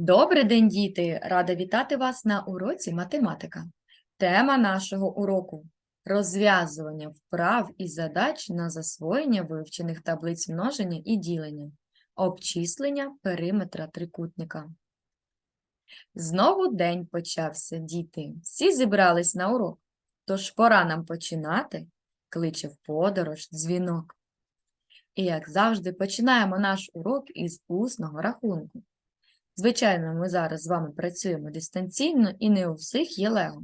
Добрий день, діти! Рада вітати вас на уроці математика. Тема нашого уроку розв'язування вправ і задач на засвоєння вивчених таблиць множення і ділення, обчислення периметра трикутника. Знову день почався, діти. Всі зібрались на урок, тож пора нам починати, кличе в подорож дзвінок. І, як завжди, починаємо наш урок із усного рахунку. Звичайно, ми зараз з вами працюємо дистанційно і не у всіх є лего.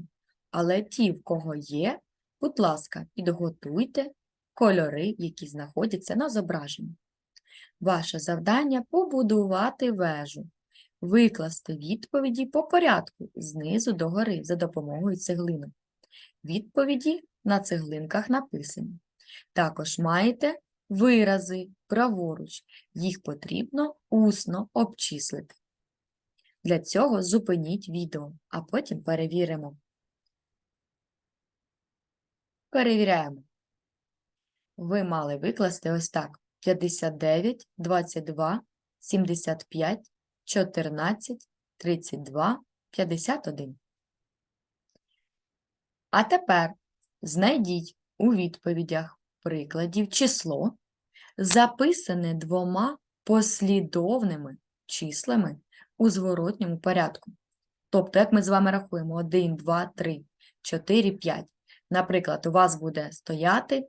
Але ті, в кого є, будь ласка, підготуйте кольори, які знаходяться на зображенні. Ваше завдання побудувати вежу, викласти відповіді по порядку знизу до гори за допомогою цеглинок. Відповіді на цеглинках написані. Також маєте вирази праворуч. Їх потрібно усно обчислити. Для цього зупиніть відео, а потім перевіримо. Перевіряємо. Ви мали викласти ось так: 59, 22, 75, 14, 32, 51. А тепер знайдіть у відповідях прикладів число, записане двома послідовними числами у зворотньому порядку. Тобто, як ми з вами рахуємо 1, 2, 3, 4, 5. Наприклад, у вас буде стояти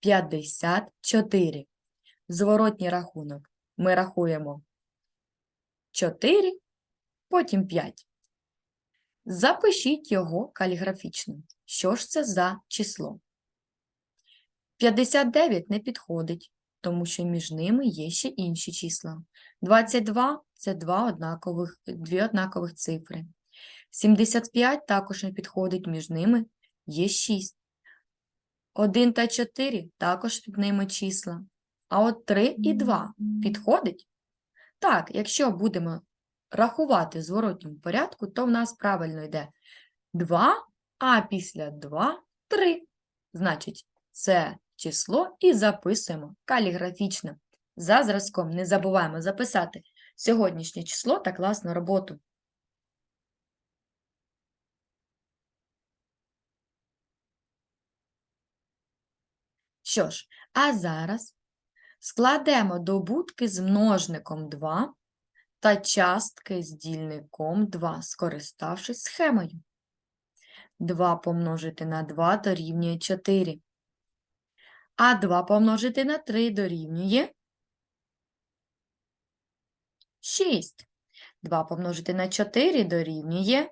54. Зворотній рахунок. Ми рахуємо 4, потім 5. Запишіть його каліграфічно. Що ж це за число? 59 не підходить, тому що між ними є ще інші числа. 22 – це два однакових, дві однакових цифри. 75 також не підходить, між ними є 6. 1 та 4 також під ними числа. А от 3 і 2 підходить? Так, якщо будемо рахувати в зворотньому порядку, то в нас правильно йде 2, а після 2 – 3. Значить, це число і записуємо каліграфічно. За зразком не забуваємо записати сьогоднішнє число та класну роботу. Що ж, а зараз складемо добутки з множником 2 та частки з дільником 2, скориставшись схемою. 2 помножити на 2 дорівнює 4. А 2 помножити на 3 дорівнює 6. 2 помножити на 4 дорівнює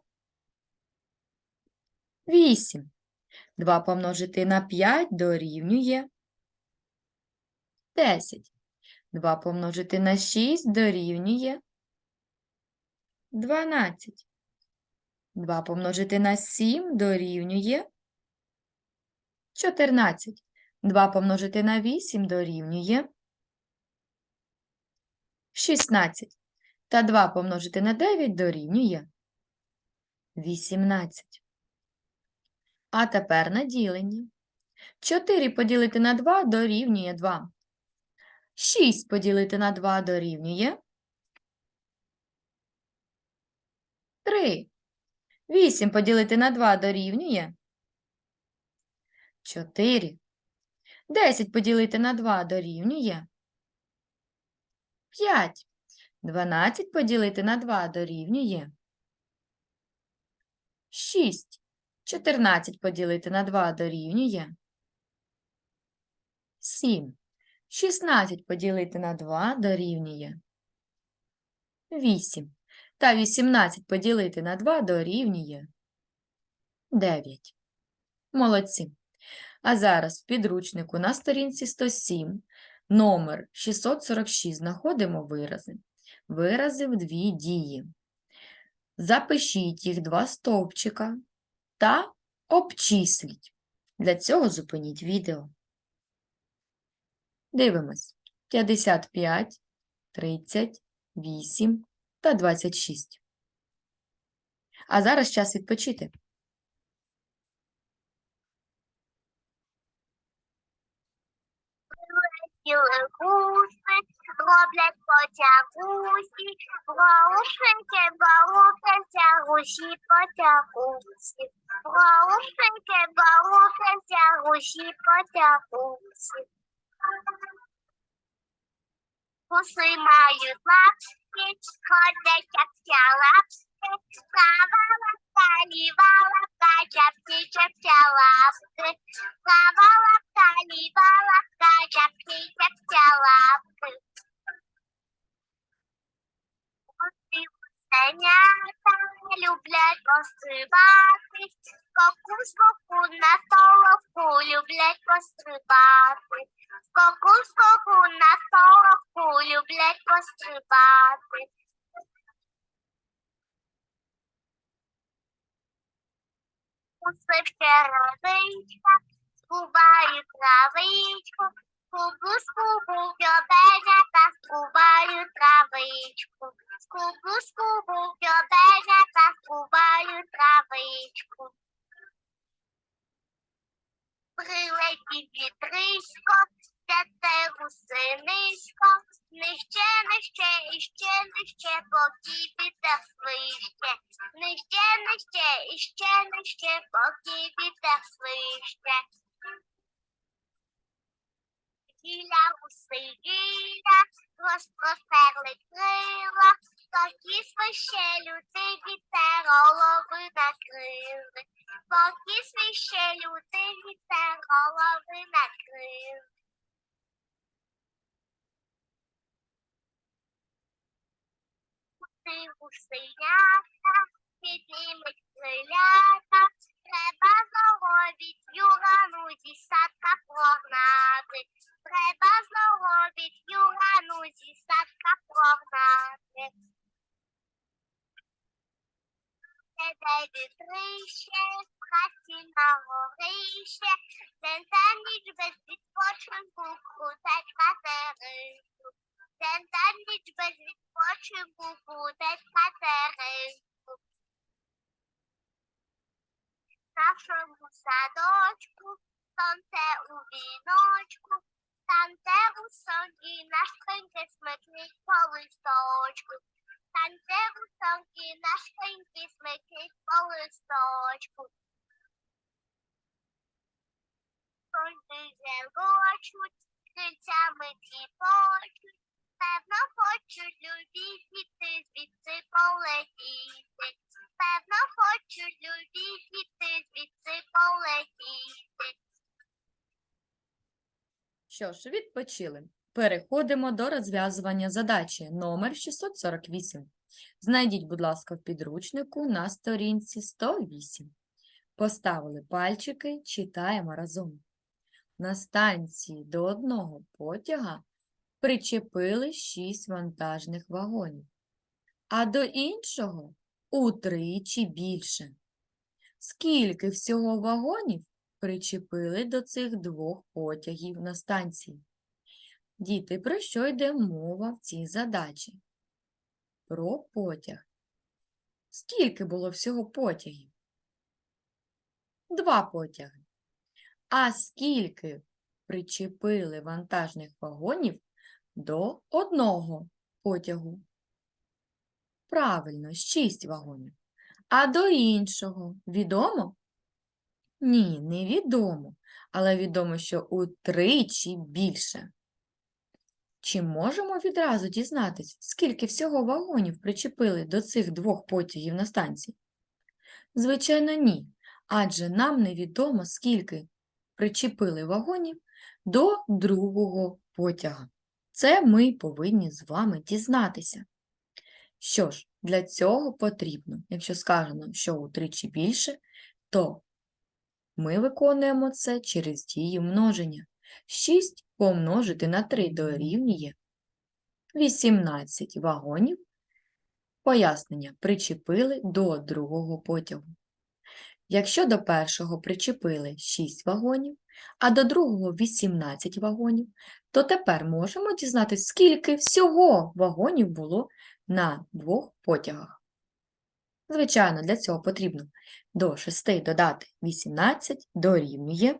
8. 2 помножити на 5 дорівнює 10. 2 помножити на 6 дорівнює 12. 2 помножити на 7 дорівнює 14. 2 помножити на 8 дорівнює 16. Та 2 помножити на 9 дорівнює 18. А тепер на ділення. 4 поділити на 2 дорівнює 2. 6 поділити на 2 дорівнює 3. 8 поділити на 2 дорівнює 4. 10 поділити на 2 дорівнює 5. 12 поділити на 2 дорівнює 6. 14 поділити на 2 дорівнює 7. 16 поділити на 2 дорівнює 8. Та 18 поділити на 2 дорівнює 9. Молодці. А зараз в підручнику на сторінці 107, номер 646, знаходимо вирази. Вирази в дві дії. Запишіть їх два стовпчика та обчисліть. Для цього зупиніть відео. Дивимось. 55, 30, 8 та 26. А зараз час відпочити. Роблять потягусі, Голушеньки, голубця, гусі потягусі. Голушеньки, голубця, гусі потягусі. Гуси мають лапки, ходять як ця лапки, права лапка, ліва лапка, чапки, чапця лапки, права лапка, ліва лапка, чапки, чапця лапки. Гуси люблять пострибати, скоку, скоку на столовку люблять пострибати. Скоку, скоку на столовку люблять пострибати. Усе черевичка, скубають травичку, скубу, скубу, та скубають травичку. Скубу, скубу, та скубають травичку. Прилетів вітришко, те гусинишко, нижче, нижче, іще, нижче, поки піде свище. Нижче, нижче, іще, нижче, поки піде свище. Гіля гусиля, розпростерли крила, тоді свище люди віте голови накрили. Поки свище люди віте голови накрили. Ти гусенята, піднімуть крилята, треба знову югану зі День без відпочинку крутать катеринку. В нашому садочку, сонце у віночку, там де у сонці наш пеньки смикнуть по листочку. Там де у сонці наш пеньки смикнуть по листочку. Сонці зелочуть, крильцями тіпочуть, певно хочуть любі діти звідси полетіти. Певно хочуть любі діти звідси полетіти. Що ж, відпочили. Переходимо до розв'язування задачі номер 648. Знайдіть, будь ласка, в підручнику на сторінці 108. Поставили пальчики, читаємо разом. На станції до одного потяга причепили 6 вантажних вагонів, а до іншого утричі більше. Скільки всього вагонів причепили до цих двох потягів на станції? Діти, про що йде мова в цій задачі? Про потяг. Скільки було всього потягів? Два потяги. А скільки причепили вантажних вагонів до одного потягу? Правильно, шість вагонів. А до іншого відомо? Ні, не відомо, але відомо, що утричі більше. Чи можемо відразу дізнатись, скільки всього вагонів причепили до цих двох потягів на станції? Звичайно, ні, адже нам невідомо, скільки причепили вагонів до другого потяга. Це ми повинні з вами дізнатися. Що ж, для цього потрібно, якщо сказано, що утричі більше, то ми виконуємо це через дію множення. 6 помножити на 3 дорівнює 18 вагонів. Пояснення причепили до другого потягу. Якщо до першого причепили 6 вагонів, а до другого 18 вагонів, то тепер можемо дізнатися, скільки всього вагонів було на двох потягах. Звичайно, для цього потрібно до 6 додати 18 дорівнює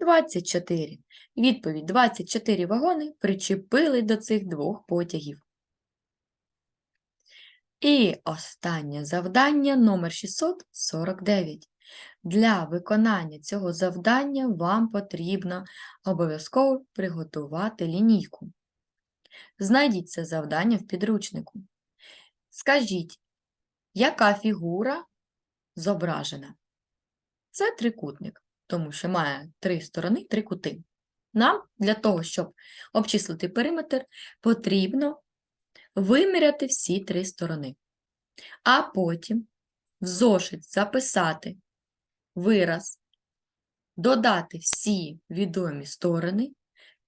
24. Відповідь 24 вагони причепили до цих двох потягів. І останнє завдання номер 649. Для виконання цього завдання вам потрібно обов'язково приготувати лінійку. Знайдіть це завдання в підручнику. Скажіть, яка фігура зображена? Це трикутник, тому що має три сторони, три кути. Нам для того, щоб обчислити периметр, потрібно виміряти всі три сторони, а потім в зошит записати вираз, додати всі відомі сторони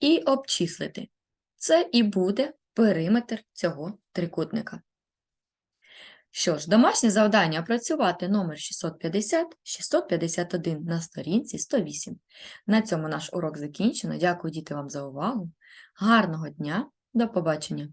і обчислити. Це і буде периметр цього трикутника. Що ж, домашнє завдання опрацювати номер 650-651 на сторінці 108. На цьому наш урок закінчено. Дякую, діти, вам за увагу. Гарного дня, до побачення!